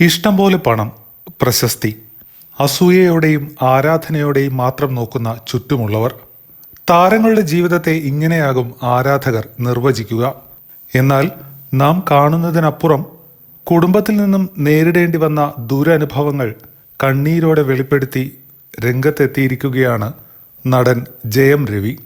ഇഷ്ടം പോലെ പണം പ്രശസ്തി അസൂയയോടെയും ആരാധനയോടെയും മാത്രം നോക്കുന്ന ചുറ്റുമുള്ളവർ താരങ്ങളുടെ ജീവിതത്തെ ഇങ്ങനെയാകും ആരാധകർ നിർവചിക്കുക. എന്നാൽ നാം കാണുന്നതിനപ്പുറം കുടുംബത്തിൽ നിന്നും നേരിടേണ്ടി വന്ന ദുരനുഭവങ്ങൾ കണ്ണീരോടെ വെളിപ്പെടുത്തി രംഗത്തെത്തിയിരിക്കുകയാണ് നടൻ ജയം രവി.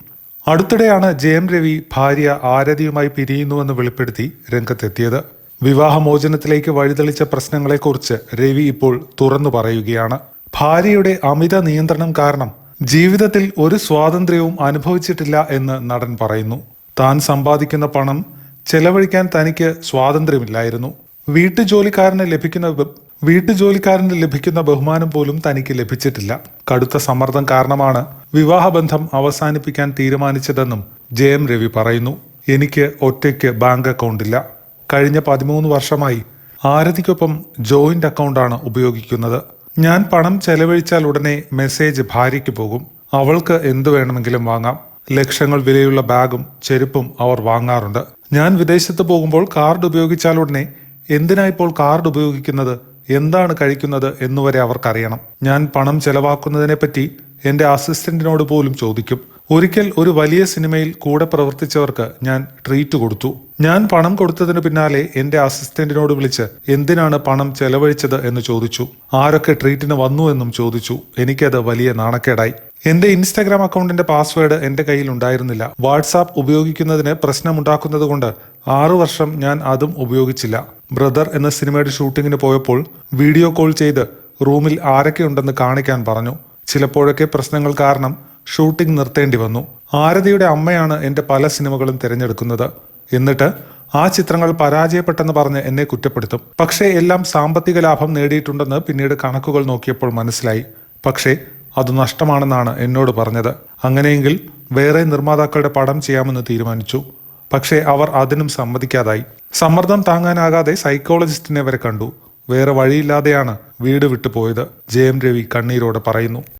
അടുത്തിടെയാണ് ജയം രവി ഭാര്യ ആരതിയുമായി പിരിയുന്നുവെന്ന് വെളിപ്പെടുത്തി രംഗത്തെത്തിയത്. വിവാഹമോചനത്തിലേക്ക് വഴിതെളിച്ച പ്രശ്നങ്ങളെക്കുറിച്ച് രവി ഇപ്പോൾ തുറന്നു പറയുകയാണ്. ഭാര്യയുടെ അമിത നിയന്ത്രണം കാരണം ജീവിതത്തിൽ ഒരു സ്വാതന്ത്ര്യവും അനുഭവിച്ചിട്ടില്ല എന്ന് നടൻ പറയുന്നു. താൻ സമ്പാദിക്കുന്ന പണം ചെലവഴിക്കാൻ തനിക്ക് സ്വാതന്ത്ര്യമില്ലായിരുന്നു. വീട്ടുജോലിക്കാരന് ലഭിക്കുന്ന വീട്ടുജോലിക്കാരന് ലഭിക്കുന്ന ബഹുമാനം പോലും തനിക്ക് ലഭിച്ചിട്ടില്ല. കടുത്ത സമ്മർദ്ദം കാരണമാണ് വിവാഹബന്ധം അവസാനിപ്പിക്കാൻ തീരുമാനിച്ചതെന്നും ജയം രവി പറയുന്നു. എനിക്ക് ഒറ്റയ്ക്ക് ബാങ്ക് അക്കൗണ്ടില്ല. കഴിഞ്ഞ പതിമൂന്ന് വർഷമായി ആരതിക്കൊപ്പം ജോയിന്റ് അക്കൗണ്ടാണ് ഉപയോഗിക്കുന്നത്. ഞാൻ പണം ചെലവഴിച്ചാൽ ഉടനെ മെസ്സേജ് ഭാര്യയ്ക്ക് പോകും. അവൾക്ക് എന്തു വേണമെങ്കിലും വാങ്ങാം. ലക്ഷങ്ങൾ വിലയുള്ള ബാഗും ചെരുപ്പും അവർ വാങ്ങാറുണ്ട്. ഞാൻ വിദേശത്ത് പോകുമ്പോൾ കാർഡ് ഉപയോഗിച്ചാൽ ഉടനെ എന്തിനാ ഇപ്പോൾ കാർഡ് ഉപയോഗിക്കുന്നത്? എന്താണ് കഴിക്കുന്നത് എന്നുവരെ അവർക്കറിയണം. ഞാൻ പണം ചെലവാക്കുന്നതിനെപ്പറ്റി എന്റെ അസിസ്റ്റന്റിനോട് പോലും ചോദിക്കും. ഒരിക്കൽ ഒരു വലിയ സിനിമയിൽ കൂടെ പ്രവർത്തിച്ചവർക്ക് ഞാൻ ട്രീറ്റ് കൊടുത്തു. ഞാൻ പണം കൊടുത്തതിന് പിന്നാലെ എന്റെ അസിസ്റ്റന്റിനോട് വിളിച്ച് എന്തിനാണ് പണം ചെലവഴിച്ചത് എന്ന് ചോദിച്ചു. ആരൊക്കെ ട്രീറ്റിന് വന്നു എന്നും ചോദിച്ചു. എനിക്കത് വലിയ നാണക്കേടായി. എന്റെ ഇൻസ്റ്റാഗ്രാം അക്കൗണ്ടിന്റെ പാസ്വേഡ് എന്റെ കയ്യിൽ ഉണ്ടായിരുന്നില്ല. വാട്സാപ്പ് ഉപയോഗിക്കുന്നതിന് പ്രശ്നമുണ്ടാക്കുന്നത് കൊണ്ട് ആറു വർഷം ഞാൻ അതും ഉപയോഗിച്ചില്ല. ബ്രദർ എന്ന സിനിമയുടെ ഷൂട്ടിങ്ങിന് പോയപ്പോൾ വീഡിയോ കോൾ ചെയ്ത് റൂമിൽ ആരൊക്കെ ഉണ്ടെന്ന് കാണിക്കാൻ പറഞ്ഞു. ചിലപ്പോഴൊക്കെ പ്രശ്നങ്ങൾ കാരണം ഷൂട്ടിംഗ് നിർത്തേണ്ടി വന്നു. ആരതിയുടെ അമ്മയാണ് എന്റെ പല സിനിമകളും തിരഞ്ഞെടുക്കുന്നത്. എന്നിട്ട് ആ ചിത്രങ്ങൾ പരാജയപ്പെട്ടെന്ന് പറഞ്ഞ് എന്നെ കുറ്റപ്പെടുത്തും. പക്ഷേ എല്ലാം സാമ്പത്തിക ലാഭം നേടിയിട്ടുണ്ടെന്ന് പിന്നീട് കണക്കുകൾ നോക്കിയപ്പോൾ മനസ്സിലായി. പക്ഷേ അത് നഷ്ടമാണെന്നാണ് എന്നോട് പറഞ്ഞത്. അങ്ങനെയെങ്കിൽ വേറെ നിർമ്മാതാക്കളുടെ പടം ചെയ്യാമെന്ന് തീരുമാനിച്ചു. പക്ഷേ അവർ അതിനും സമ്മതിക്കാതായി. സമ്മർദ്ദം താങ്ങാനാകാതെ സൈക്കോളജിസ്റ്റിനെ വരെ കണ്ടു. വേറെ വഴിയില്ലാതെയാണ് വീട് വിട്ടുപോയത്. ജയം രവി കണ്ണീരോടെ പറയുന്നു.